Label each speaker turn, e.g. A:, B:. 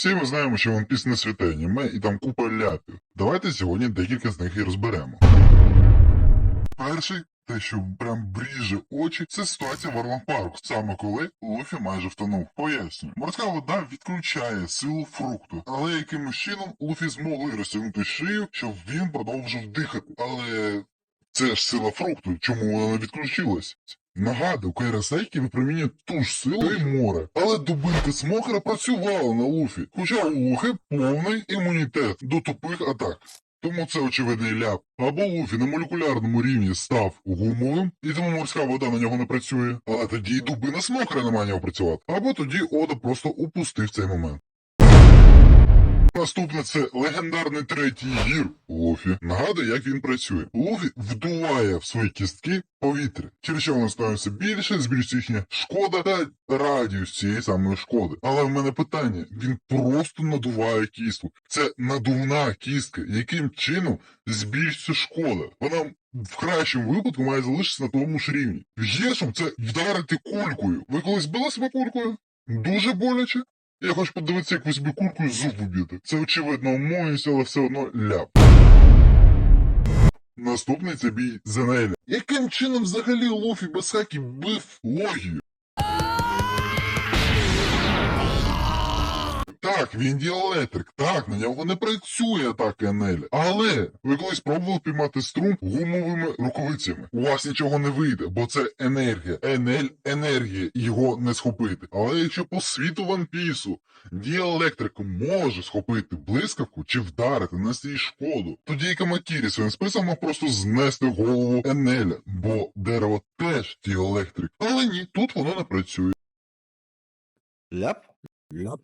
A: Всі ми знаємо, що One Piece не святе аніме і там купа ляпів. Давайте сьогодні декілька з них і розберемо. Перший, те, що прям бріже очі, це ситуація в Орланд Парк, саме коли Луфі майже втонув. Пояснюю. Морська вода відключає силу фрукту, але якимось чином Луфі змогли розтягнути шию, щоб він продовжив дихати. Але це ж сила фрукту, чому вона не відключилась? Нагадую, Кайрасайки випромінює ту ж силу і море, але дубинка Смокера працювала на Луфі, хоча у Лухи повний імунітет до тупих атак. Тому це очевидний ляп. Або Луфі на молекулярному рівні став гумовим, і тому морська вода на нього не працює, але тоді й дубина Смокера не має нього працювати. Або тоді Ода просто упустив цей момент. Наступне це легендарний третій гір Луфі. Нагадую, як він працює. Луфі вдуває в свої кістки повітря, через що воно становиться більше, збільшується їхня шкода та радіус цієї самої шкоди. Але в мене питання: він просто надуває кістку. Це надувна кістка. Яким чином збільшується шкода? Вона в кращому випадку має залишитися на тому ж рівні. В гіршому це вдарити кулькою. Ви колись били себе кулькою? Дуже боляче. Я хочу подивитися, як ви собі і зуб вб'єте. Це очевидно умовність, але все одно ляп. Наступний це бій Зенеля. Яким чином взагалі Лофі без бив логію? Так, він діелектрик, так, на нього не працює атака Енеля. Але ви колись пробували піймати струм гумовими рукавицями. У вас нічого не вийде, бо це енергія. Енель енергія, його не схопити. Але якщо по світу ванпісу діелектрик може схопити блискавку чи вдарити на їй шкоду, тоді і Камакірі своїм списом мав просто знести голову Енеля, бо дерево теж діелектрик. Але ні, тут воно не працює.
B: Ляп? Ляп.